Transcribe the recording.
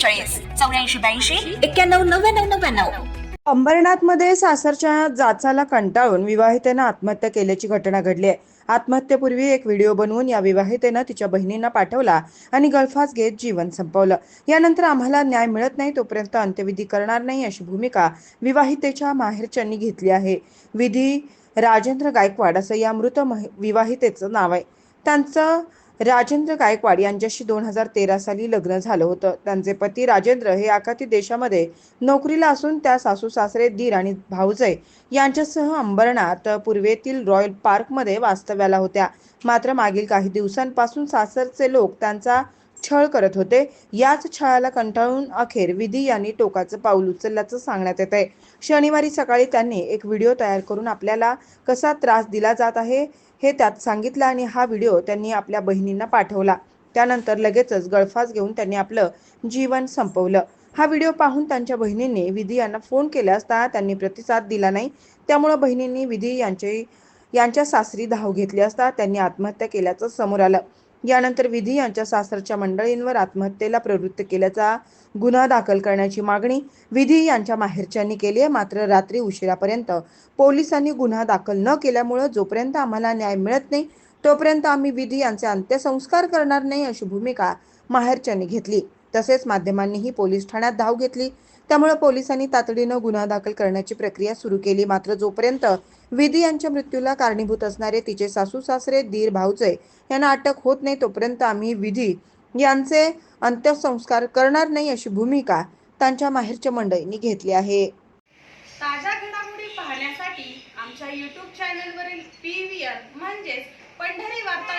एकोणचाळीस. चौऱ्याऐंशी ब्याऐंशी. एक्क्याण्णव नव्याण्णव नव्याण्णव. अंबरनाथमध्ये सासरच्या जाचाला कंटाळून विवाहितेनं आत्महत्या केल्याची घटना घडली आहे. आत्महत्येपूर्वी एक व्हिडिओ बनवून या विवाहितेनं तिच्या बहिणींना पाठवला आणि गळफास घेत जीवन संपवलं. यानंतर आम्हाला न्याय मिळत नाही तोपर्यंत अंत्यविधी करणार नाही अशी भूमिका विवाहितेच्या माहेरच्यांनी घेतली आहे. विधी राजेंद्र गायकवाड असं या मृत विवाहितेचं नाव आहे. त्यांचं राजेंद्र गायकवाड यांच्याशी दोन हजार तेरा साली लग्न झालं होतं. त्यांचे पती राजेंद्र हे आखाती देशामध्ये नोकरीला असून त्या सासू सासरे दीर आणि भाऊजय यांच्यासह अंबरनाथ पूर्वेतील रॉयल पार्कमध्ये वास्तव्याला होत्या. मात्र मागील काही दिवसांपासून सासरचे लोक त्यांचा छळ करत होते. याच छळाला कंटाळून अखेर विधी यांनी टोकाचं पाऊल उचलल्याचं सांगण्यात येत आहे. शनिवारी सकाळी त्यांनी एक व्हिडिओ तयार करून आपल्याला कसा त्रास दिला जात आहे हे त्यात सांगितलं आणि हा व्हिडिओ त्यांनी आपल्या बहिणींना पाठवला. त्यानंतर लगेचच गळफास घेऊन त्यांनी आपलं जीवन संपवलं. हा व्हिडिओ पाहून त्यांच्या बहिणींनी विधी यांना फोन केला असता त्यांनी प्रतिसाद दिला नाही. त्यामुळं बहिणींनी विधी यांचे यांच्या सासरी धाव घेतली असता त्यांनी आत्महत्या केल्याचं समोर आलं. यानंतर विधी यांच्या सासरच्या मंडळींवर आत्महत्येला प्रवृत्त केल्याचा गुन्हा दाखल करण्याची मागणी विधी यांच्या माहेरच्यांनी केली आहे. मात्र रात्री उशिरापर्यंत पोलिसांनी गुन्हा दाखल न केल्यामुळं जोपर्यंत आम्हाला न्याय मिळत नाही तोपर्यंत आम्ही विधी यांचे अंत्यसंस्कार करणार नाही अशी भूमिका माहेरच्यांनी घेतली. तसेच माध्यमांनीही पोलीस ठाण्यात धाव घेतली. त्यामुळे पोलिसांनी तातडीनं गुन्हा दाखल करण्याची प्रक्रिया सुरू केली. मात्र जोपर्यंत विधी यांच्या मृत्यूला कारणीभूत असणारे तिचे सासू सासरे दीर भाऊचे यांना अटक होत नाही तोपर्यंत आम्ही विधी यांचे अंत्यसंस्कार करणार नाही अशी भूमिका त्यांच्या माहेरच्या मंडळींनी घेतली आहे. ताज्या घडामोडी पाहण्यासाठी आमच्या यूट्यूब चॅनलवरील पी व्ही आर म्हणजेच पंढरी वार्ता